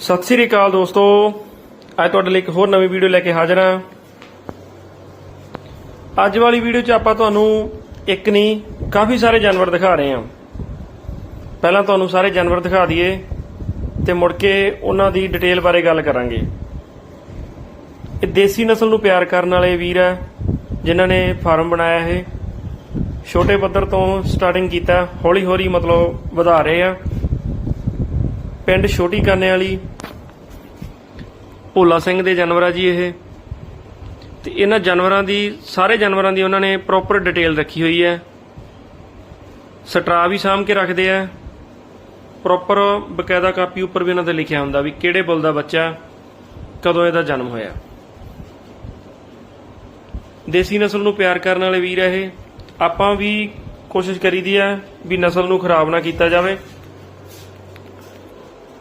ਸਤਿ ਸ੍ਰੀ ਅਕਾਲ ਦੋਸਤੋ। ਅੱਜ ਤੁਹਾਡੇ ਲਈ ਇੱਕ ਹੋਰ ਨਵੀਂ ਵੀਡੀਓ ਲੈ ਕੇ ਹਾਜ਼ਰ ਹਾਂ। ਅੱਜ ਵਾਲੀ ਵੀਡੀਓ 'ਚ ਆਪਾਂ ਤੁਹਾਨੂੰ ਇੱਕ ਨਹੀਂ, ਕਾਫੀ ਸਾਰੇ ਜਾਨਵਰ ਦਿਖਾ ਰਹੇ ਹਾਂ। ਪਹਿਲਾਂ ਤੁਹਾਨੂੰ ਸਾਰੇ ਜਾਨਵਰ ਦਿਖਾ ਦਈਏ ਤੇ ਮੁੜ ਕੇ ਉਹਨਾਂ ਦੀ ਡਿਟੇਲ ਬਾਰੇ ਗੱਲ ਕਰਾਂਗੇ। ਇਹ ਦੇਸੀ ਨਸਲ ਨੂੰ ਪਿਆਰ ਕਰਨ ਵਾਲੇ ਵੀਰ ਹੈ ਜਿਨ੍ਹਾਂ ਨੇ ਫਾਰਮ ਬਣਾਇਆ ਇਹ। ਛੋਟੇ ਪੱਧਰ ਤੋਂ ਸਟਾਰਟਿੰਗ ਕੀਤਾ ਹੌਲੀ ਹੌਲੀ ਮਤਲਬ ਵਧਾ ਰਹੇ ਆ। ਪਿੰਡ ਛੋਟੀ ਕਾਨੇ ਵਾਲੀ, ਭੋਲਾ ਸਿੰਘ ਦੇ ਜਾਨਵਰ ਆ ਜੀ ਇਹ। ਤੇ ਇਹਨਾਂ ਜਾਨਵਰਾਂ ਦੀ, ਸਾਰੇ ਜਾਨਵਰਾਂ ਦੀ ਉਹਨਾਂ ਨੇ ਪ੍ਰੋਪਰ ਡਿਟੇਲ ਰੱਖੀ ਹੋਈ ਹੈ। ਸਟਰਾ ਵੀ ਸਾਂਭ ਕੇ ਰੱਖਦੇ ਆ। ਪ੍ਰੋਪਰ ਬਕਾਇਦਾ ਕਾਪੀ ਉੱਪਰ ਵੀ ਉਹਨਾਂ ਤੇ ਲਿਖਿਆ ਹੁੰਦਾ ਵੀ ਕਿਹੜੇ ਬੁੱਲ ਦਾ ਬੱਚਾ, ਕਦੋਂ ਇਹਦਾ ਜਨਮ ਹੋਇਆ। ਦੇਸੀ ਨਸਲ ਨੂੰ ਪਿਆਰ ਕਰਨ ਵਾਲੇ ਵੀਰ ਇਹ। ਆਪਾਂ ਵੀ ਕੋਸ਼ਿਸ਼ ਕਰੀਦੀ ਆ ਵੀ ਨਸਲ ਨੂੰ ਖਰਾਬ ਨਾ ਕੀਤਾ ਜਾਵੇ।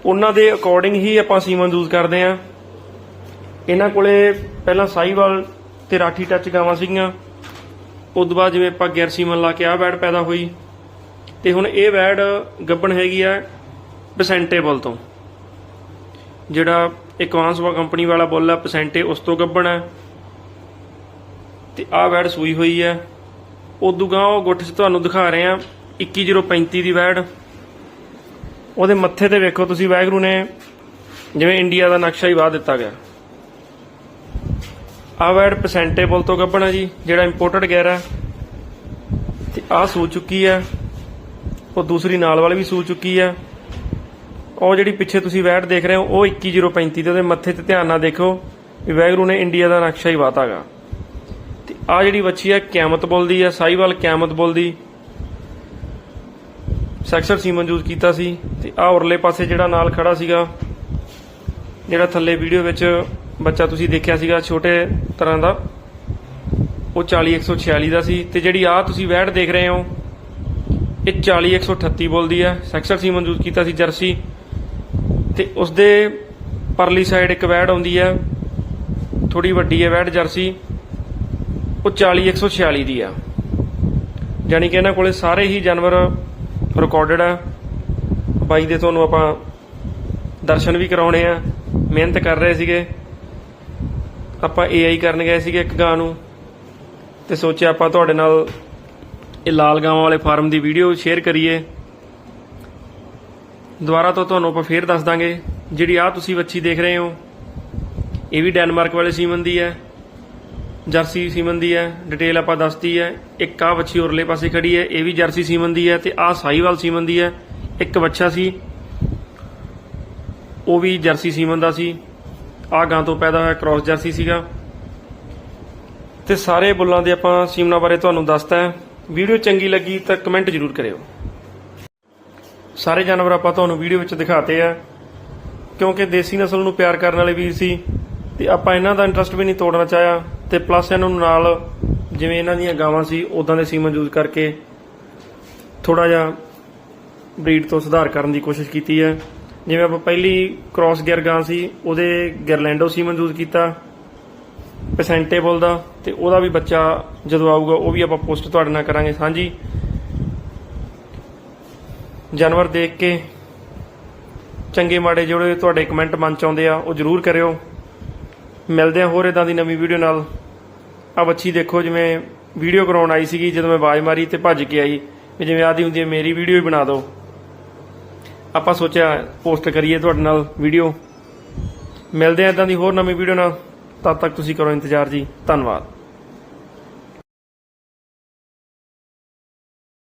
ਉਹਨਾਂ ਦੇ ਅਕੋਰਡਿੰਗ ਹੀ ਆਪਾਂ ਸੀਮਨ ਯੂਜ਼ ਕਰਦੇ ਆ ਇਹਨਾਂ ਕੋਲੇ ਪਹਿਲਾਂ ਸਾਈਵਾਲ ਤੇ ਰਾਠੀ ਟੱਚ ਗਾਵਾਂ ਸੀਗੀਆਂ। ਉਸ ਤੋਂ ਬਾਅਦ ਜਿਵੇਂ ਆਪਾਂ ਗੈਰ ਸੀਮਨ ਲਾ ਕੇ ਆ ਵੈੜ ਪੈਦਾ ਹੋਈ। ਤੇ ਹੁਣ ਇਹ ਵੈੜ ਗੱਬਣ ਹੈਗੀ ਆ ਪਰਸੈਂਟੇਬਲ ਤੋਂ। ਜਿਹੜਾ ਇਕਵਾਂਸ ਕੰਪਨੀ ਵਾਲਾ ਬੁੱਲ ਆ ਪਰਸੈਂਟੇ ਉਸ ਤੋਂ ਗੱਬਣ ਹੈ ਤੇ ਆ ਵੈੜ ਸੂਈ ਹੋਈ ਹੈ ਉਦੋਂ ਗਾਂ ਉਹ ਗੁੱਠ 'ਚ ਤੁਹਾਨੂੰ ਦਿਖਾ ਰਹੇ ਆ 21035 ਦੀ ਵੈੜ ਉਹਦੇ ਮੱਥੇ ਤੇ ਵੇਖੋ ਤੁਸੀਂ, ਵਾਹਿਗੁਰੂ ਨੇ ਜਿਵੇਂ ਇੰਡੀਆ ਦਾ ਨਕਸ਼ਾ ਹੀ ਵਾਹ ਦਿੱਤਾ ਗਿਆ। ਆ ਵੈੜ ਪਰਸੈਂਟੇਬਲ ਤੋਂ ਗੱਬਣਾ ਜੀ, ਜਿਹੜਾ ਇੰਪੋਰਟਡ ਗੈਰ ਹੈ। ਤੇ ਆ ਸੂ ਚੁੱਕੀ ਹੈ। ਉਹ ਦੂਸਰੀ ਨਾਲ ਵਾਲੀ ਵੀ ਸੂ ਚੁੱਕੀ ਹੈ। ਉਹ ਜਿਹੜੀ ਪਿੱਛੇ ਤੁਸੀਂ ਵੈੜ ਦੇਖ ਰਹੇ ਹੋ, ਉਹ 21035 ਤੇ ਉਹਦੇ ਮੱਥੇ ਤੇ ਧਿਆਨ ਨਾਲ ਦੇਖੋ ਵੀ ਵਾਹਿਗੁਰੂ ਨੇ ਇੰਡੀਆ ਦਾ ਨਕਸ਼ਾ ਹੀ ਵਾਤਾਗਾ ਤੇ ਆ ਜਿਹੜੀ ਵੱਛੀ ਹੈ, ਕਿਆਮਤ ਬੋਲਦੀ ਹੈ ਸਾਈਵਾਲ ਕਿਆਮਤ ਬੋਲਦੀ ਸੈਕਸਰ ਸੀਮਨ ਯੂਜ਼ ਕੀਤਾ ਸੀ ਤੇ ਆ ਉਰਲੇ ਪਾਸੇ ਜਿਹੜਾ ਨਾਲ ਖੜਾ ਸੀਗਾ, ਜਿਹੜਾ ਥੱਲੇ ਵੀਡੀਓ ਵਿੱਚ ਬੱਚਾ ਤੁਸੀਂ ਦੇਖਿਆ ਸੀਗਾ ਛੋਟੇ ਤਰ੍ਹਾਂ ਦਾ, ਉਹ 40146 ਦਾ ਸੀ ਤੇ ਜਿਹੜੀ ਆ ਤੁਸੀਂ ਵੈੜ ਦੇਖ ਰਹੇ ਹੋ, ਇਹ 40138 ਬੋਲਦੀ ਹੈ। ਸੈਕਸਰ ਸੀਮਨ ਯੂਜ਼ ਕੀਤਾ ਸੀ ਜਰਸੀ ਤੇ ਉਸਦੇ ਪਰਲੀ ਸਾਈਡ ਇੱਕ ਵੈੜ ਆਉਂਦੀ ਹੈ ਥੋੜੀ ਵੱਡੀ ਹੈ ਵੈੜ ਜਰਸੀ, ਉਹ 40146 ਦੀ ਆ। ਯਾਨੀ ਕਿ ਇਹਨਾਂ ਕੋਲੇ ਸਾਰੇ ਹੀ ਜਾਨਵਰ ਰਿਕਾਰਡਡ ਆ। ਬਾਈ ਦੇ ਤੁਹਾਨੂੰ ਆਪਾਂ ਦਰਸ਼ਨ ਵੀ ਕਰਾਉਣੇ ਆ। ਮਿਹਨਤ ਕਰ ਰਹੇ ਸੀਗੇ। ਆਪਾਂ ਏਆਈ ਕਰਨ ਗਏ ਸੀਗੇ ਇੱਕ ਗਾਂ ਨੂੰ। ਤੇ ਸੋਚਿਆ ਆਪਾਂ ਤੁਹਾਡੇ ਨਾਲ ਇਹ ਲਾਲ ਗਾਵਾਂ ਵਾਲੇ ਫਾਰਮ ਦੀ ਵੀਡੀਓ ਸ਼ੇਅਰ ਕਰੀਏ। ਦੁਬਾਰਾ ਤੋਂ ਤੁਹਾਨੂੰ ਆਪਾਂ ਫੇਰ ਦੱਸ ਦਾਂਗੇ। ਜਿਹੜੀ ਆ ਤੁਸੀਂ ਵੱਛੀ ਦੇਖ ਰਹੇ ਹੋ, ਇਹ ਵੀ ਡੈਨਮਾਰਕ ਵਾਲੇ ਸੀਮਨ ਦੀ ਹੈ। ਜਰਸੀ ਸੀਮਨ ਦੀ ਹੈ ਡਿਟੇਲ ਆਪਾਂ ਦੱਸਤੀ ਹੈ। ਇੱਕ ਆ ਵੱਛੀ ਉਰਲੇ ਪਾਸੇ ਖੜੀ ਹੈ, ਇਹ ਵੀ ਜਰਸੀ ਸੀਮਨ ਦੀ ਹੈ ਤੇ ਆ ਸਾਈਵਾਲ ਸੀਮਨ ਦੀ ਹੈ। ਇੱਕ ਬੱਚਾ ਸੀ, ਉਹ ਵੀ ਜਰਸੀ ਸੀਮਨ ਦਾ ਸੀ। ਆ ਗਾਂ ਤੋਂ ਪੈਦਾ ਹੋਇਆ ਕ੍ਰਾਸ ਜਰਸੀ ਸੀਗਾ। ਤੇ ਸਾਰੇ ਬੁੱਲਾਂ ਦੇ ਆਪਾਂ ਸੀਮਨਾ ਬਾਰੇ ਤੁਹਾਨੂੰ ਦੱਸਤਾ ਹੈ। ਵੀਡੀਓ ਚੰਗੀ ਲੱਗੀ ਤਾਂ ਕਮੈਂਟ ਜ਼ਰੂਰ ਕਰਿਓ। ਸਾਰੇ ਜਾਨਵਰ ਆਪਾਂ ਤੁਹਾਨੂੰ ਵੀਡੀਓ ਵਿੱਚ ਦਿਖਾਤੇ ਆ, ਕਿਉਂਕਿ ਦੇਸੀ ਨਸਲ ਨੂੰ ਪਿਆਰ ਕਰਨ ਵਾਲੇ ਵੀਰ ਸੀ ਤੇ ਆਪਾਂ ਇਹਨਾਂ ਦਾ ਇੰਟਰਸਟ ਵੀ ਨਹੀਂ ਤੋੜਨਾ ਚਾਹਿਆ। ਤੇ ਪਲੱਸ ਇਹਨਾਂ ਨੂੰ ਨਾਲ ਜਿਵੇਂ ਇਹਨਾਂ ਦੀਆਂ ਗਾਵਾਂ ਸੀ ਉਦਾਂ ਦੇ ਸੀਮਨ ਯੂਜ਼ ਕਰਕੇ ਥੋੜਾ ਜਿਹਾ ਬਰੀਡ ਤੋਂ ਸੁਧਾਰ ਕਰਨ ਦੀ ਕੋਸ਼ਿਸ਼ ਕੀਤੀ ਹੈ। ਜਿਵੇਂ ਆਪਾਂ ਪਹਿਲੀ ਕ੍ਰਾਸ ਗੇਅਰ ਗਾਂ ਸੀ, ਉਹਦੇ ਗਿਰਲੈਂਡੋ ਸੀਮਨ ਯੂਜ਼ ਕੀਤਾ ਪਰਸੈਂਟੇਬਲ ਦਾ, ਤੇ ਉਹਦਾ ਵੀ ਬੱਚਾ ਜਦੋਂ ਆਊਗਾ, ਉਹ ਵੀ ਆਪਾਂ ਪੋਸਟ ਤੁਹਾਡੇ ਨਾਲ ਕਰਾਂਗੇ। ਸਾਂਝੀ ਜਾਨਵਰ ਦੇਖ ਕੇ ਚੰਗੇ ਮਾੜੇ ਜਿਹੜੇ ਤੁਹਾਡੇ ਕਮੈਂਟ ਮਨ ਚ ਆਉਂਦੇ ਆ, ਉਹ ਜਰੂਰ ਕਰਿਓ। ਮਿਲਦੇ ਆ ਹੋਰ ਇਦਾਂ ਦੀ ਨਵੀਂ ਵੀਡੀਓ ਨਾਲ। ਆ ਬੱਚੀ ਦੇਖੋ ਜਿਵੇਂ ਵੀਡੀਓ ਕਰਾਉਣ ਆਈ ਸੀਗੀ, ਜਦੋਂ ਮੈਂ ਆਵਾਜ਼ ਮਾਰੀ ਤੇ ਭੱਜ ਕੇ ਆਈ ਵੀ ਜਿਵੇਂ ਆਦੀ ਹੁੰਦੀ ਹੈ, ਮੇਰੀ ਵੀਡੀਓ ਹੀ ਬਣਾ ਦਿਓ। ਆਪਾਂ ਸੋਚਿਆ ਪੋਸਟ ਕਰੀਏ ਤੁਹਾਡੇ ਨਾਲ ਵੀਡੀਓ ਮਿਲਦੇ ਆ ਇਦਾਂ ਦੀ ਹੋਰ ਨਵੀਂ ਵੀਡੀਓ ਨਾਲ। ਤਦ ਤੱਕ ਤੁਸੀਂ ਕਰੋ ਇੰਤਜ਼ਾਰ ਜੀ। ਧੰਨਵਾਦ।